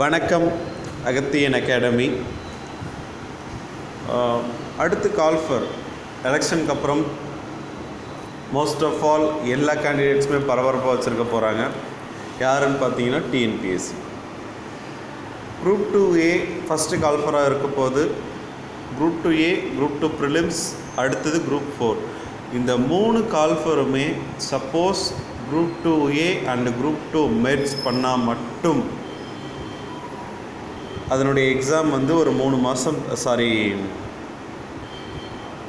வணக்கம் அகத்தியன் அகாடமி. அடுத்து கால் கால்ஃபர். எலெக்ஷனுக்கு அப்புறம் மோஸ்ட் ஆஃப் ஆல் எல்லா கேண்டிடேட்ஸுமே பரபரப்பாக வச்சுருக்க போகிறாங்க யாருன்னு பார்த்தீங்கன்னா TNPSC group two A first கால்ஃபராக இருக்க போது group two A group two prelims அடுத்தது குரூப் ஃபோர் இந்த மூணு கால்ஃபருமே suppose group two A and group two மெட்ஸ் பண்ணால் மட்டும் அதனுடைய எக்ஸாம் வந்து ஒரு மூணு மாதம் சாரி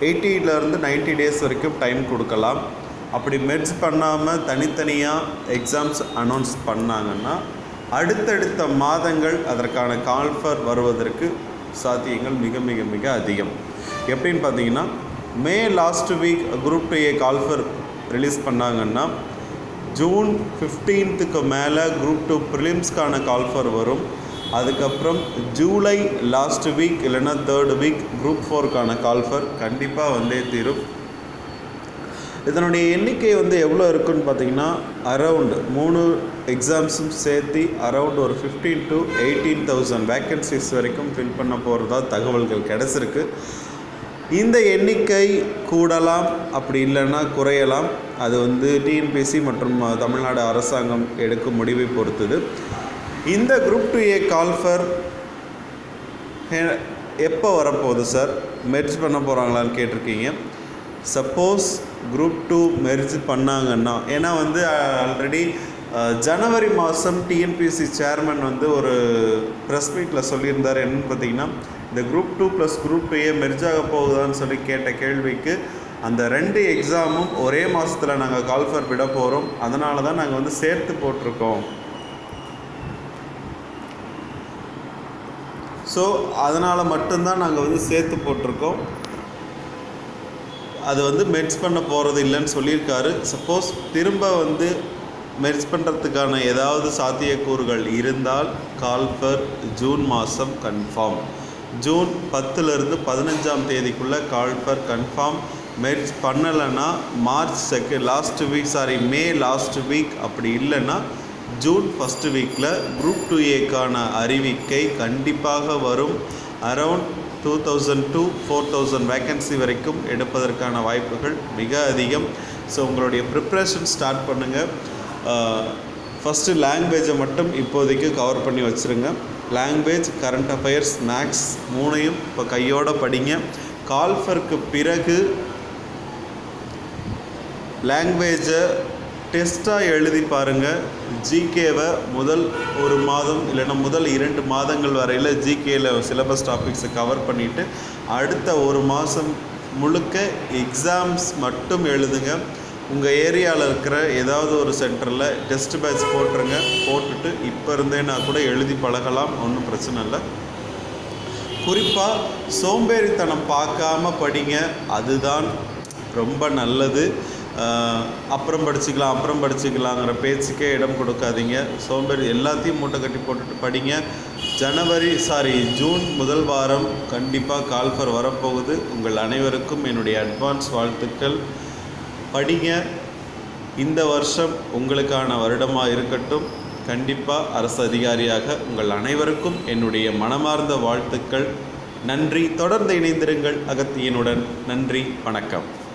எயிட்டிலேருந்து நைன்ட்டி டேஸ் வரைக்கும் டைம் கொடுக்கலாம். அப்படி மெர்ஜ் பண்ணாமல் தனித்தனியாக எக்ஸாம்ஸ் அனௌன்ஸ் பண்ணாங்கன்னா அடுத்தடுத்த மாதங்கள் அதற்கான கால்ஃபர் வருவதற்கு சாத்தியங்கள் மிக மிக மிக அதிகம். எப்படின்னு பார்த்தீங்கன்னா May last week group two A call for release பண்ணாங்கன்னா ஜூன் ஃபிஃப்டீன்த்துக்கு மேலே குரூப் டூ ப்ரிலிம்ஸ்க்கான கால்ஃபர் வரும். அதுக்கப்புறம் ஜூலை லாஸ்ட் வீக் இல்லைன்னா தேர்ட் வீக் குரூப் ஃபோருக்கான கால்ஃபர் கண்டிப்பாக வந்தே தீரும். இதனுடைய எண்ணிக்கை வந்து எவ்வளோ இருக்குன்னு பார்த்தீங்கன்னா அரவுண்டு மூணு எக்ஸாம்ஸும் சேர்த்து அரவுண்ட் ஒரு fifteen to eighteen thousand vacancies வரைக்கும் ஃபில் பண்ண போகிறதா தகவல்கள் கிடச்சிருக்கு. இந்த எண்ணிக்கை கூடலாம் அப்படி இல்லைன்னா குறையலாம். அது வந்து டிஎன்பிஎஸ்சி மற்றும் தமிழ்நாடு அரசாங்கம் எடுக்கும் முடிவை பொறுத்தது. இந்த குரூப் டூ ஏ கால்ஃபர் எப்போ வரப்போகுது சார் மெர்ஜ் பண்ண போகிறாங்களான்னு கேட்டிருக்கீங்க. சப்போஸ் குரூப் டூ மெர்ஜ் பண்ணாங்கன்னா ஏன்னா வந்து ஆல்ரெடி ஜனவரி மாதம் டிஎன்பிஎஸ்சி சேர்மன் வந்து ஒரு ப்ரெஸ் மீட்டில் சொல்லியிருந்தார். என்னன்னு பார்த்தீங்கன்னா இந்த group two plus group two A merge ஆக போகுதான்னு சொல்லி கேட்ட கேள்விக்கு அந்த ரெண்டு எக்ஸாமும் ஒரே மாதத்தில் நாங்கள் கால்ஃபர் விட போகிறோம் அதனால தான் நாங்கள் வந்து சேர்த்து போட்டிருக்கோம். ஸோ அதனால் மட்டும்தான் நாங்கள் வந்து சேர்த்து போட்டிருக்கோம். அது வந்து மெர்ஜ் பண்ண போகிறது இல்லைன்னு சொல்லியிருக்காரு. சப்போஸ் திரும்ப வந்து மெர்ஜ் பண்ணுறதுக்கான ஏதாவது சாத்தியக்கூறுகள் இருந்தால் கால்ஃபர் ஜூன் மாதம் கன்ஃபார்ம் ஜூன் பத்துலேருந்து பதினஞ்சாம் தேதிக்குள்ளே கால்ஃபர் கன்ஃபார்ம் மெர்ஜ் பண்ணலைன்னா March second last week sorry May last week அப்படி இல்லைன்னா ஜூன் ஃபஸ்ட்டு வீக்கில் குரூப் டூ ஏக்கான அறிவிக்கை கண்டிப்பாக வரும். Around two thousand to four thousand vacancy வரைக்கும் எடுப்பதற்கான வாய்ப்புகள் மிக அதிகம். ஸோ உங்களுடைய ப்ரிப்ரேஷன் ஸ்டார்ட் பண்ணுங்கள் ஃபஸ்ட்டு லாங்குவேஜை மட்டும் இப்போதைக்கு கவர் பண்ணி வச்சுருங்க. லாங்குவேஜ் கரண்ட் அஃபயர்ஸ் மேக்ஸ் மூணையும் இப்போ கையோட படிங்க. கால்ஃபருக்கு பிறகு லாங்குவேஜை டெஸ்ட்டாக எழுதி பாருங்கள் ஜிகேவை முதல் ஒரு மாதம் இல்லைன்னா முதல் இரண்டு மாதங்கள் வரையில் ஜிகேயில் சிலபஸ் டாபிக்ஸை கவர் பண்ணிவிட்டு அடுத்த ஒரு மாதம் முழுக்க எக்ஸாம்ஸ் மட்டும் எழுதுங்க. உங்கள் ஏரியாவில் இருக்கிற ஏதாவது ஒரு சென்டரில் டெஸ்ட் பேட்ச் போட்டுருங்க. போட்டுட்டு இப்போ இருந்தேன்னா கூட எழுதி பழகலாம் ஒன்றும் பிரச்சனை இல்லை. குறிப்பாக சோம்பேறித்தனம் பார்க்காம படிங்க. அதுதான் ரொம்ப நல்லது. அப்புறம் படிச்சுக்கலாம் அப்புறம் படிச்சுக்கலாங்கிற பேச்சுக்கே இடம் கொடுக்காதீங்க. சோம்பேறி எல்லாத்தையும் மூட்டை கட்டி போட்டுட்டு படிங்க. ஜனவரி சாரி ஜூன் முதல் வாரம் கண்டிப்பாக கால்ஃபர் வரப்போகுது. உங்கள் அனைவருக்கும் என்னுடைய அட்வான்ஸ் வாழ்த்துக்கள். படிங்க. இந்த வருஷம் உங்களுக்கான வருடமாக இருக்கட்டும். கண்டிப்பாக அரசு அதிகாரியாக உங்கள் அனைவருக்கும் என்னுடைய மனமார்ந்த வாழ்த்துக்கள். நன்றி. தொடர்ந்து இணைந்திருங்கள். அகத்தியனுடன் நன்றி. வணக்கம்.